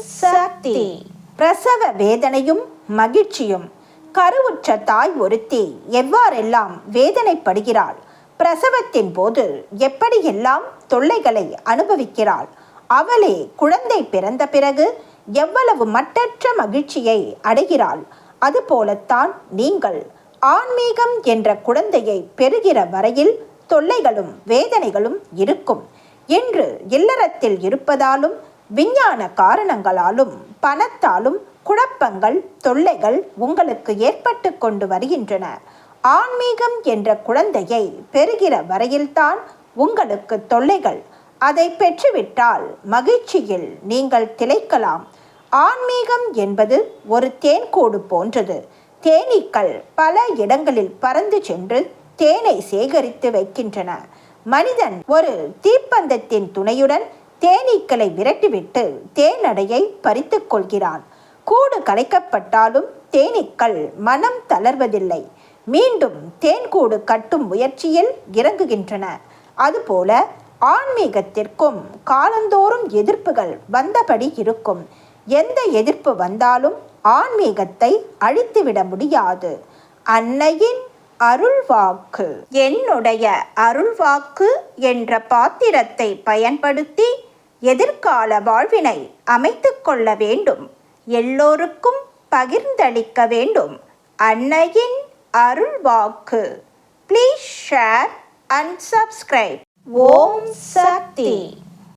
சக்தி. பிரசவ வேதனையும் மகிழ்ச்சியும். கருவுற்ற தாய் ஒருத்தி எவ்வாறெல்லாம் வேதனைப்படுகிறாள்? பிரசவத்தின் போது எப்படியெல்லாம் தொல்லைகளை அனுபவிக்கிறாள்? அவளே குழந்தை பிறந்த பிறகு எவ்வளவு மட்டற்ற மகிழ்ச்சியை அடைகிறாள்? அதுபோலத்தான் நீங்கள் ஆன்மீகம் என்ற குழந்தையை பெறுகிற வரையில் தொல்லைகளும் வேதனைகளும் இருக்கும். என்று இல்லறத்தில் இருப்பதாலும் விஞ்ஞான காரணங்களாலும் பணத்தாலும் குழப்பங்கள் தொல்லைகள் உங்களுக்கு ஏற்பட்டு கொண்டு வருகின்றன. ஆன்மீகம் என்ற குழந்தையை பெறுகிற வரையில்தான் உங்களுக்கு தொல்லைகள். அதை பெற்றுவிட்டால் மகிழ்ச்சியில் நீங்கள் திளைக்கலாம். ஆன்மீகம் என்பது ஒரு தேன்கூடு போன்றது. தேனீக்கள் பல இடங்களில் பறந்து சென்று தேனை சேகரித்து வைக்கின்றன. மனிதன் ஒரு தீப்பந்தத்தின் துணையுடன் தேனீக்களை விரட்டிவிட்டு தேனடையை பறித்து கொள்கிறான். கூடு கலைக்கப்பட்டாலும் தேனீக்கள் மனம் தளர்வதில்லை. மீண்டும் தேன்கூடு கட்டும் முயற்சியில் இறங்குகின்றன. அதுபோல ஆன்மீகத்திற்கும் காலந்தோறும் எதிர்ப்புகள் வந்தபடி இருக்கும். எந்த எதிர்ப்பு வந்தாலும் ஆன்மீகத்தை அழித்துவிட முடியாது. அன்னையின் அருள்வாக்கு. என்னுடைய அருள்வாக்கு என்ற பாத்திரத்தை பயன்படுத்தி எதிர்கால வாழ்வினை அமைத்து கொள்ள வேண்டும். எல்லோருக்கும் பகிர்ந்தளிக்க வேண்டும். அன்னையின் அருள்வாக்கு. Please share and subscribe Om Shakti.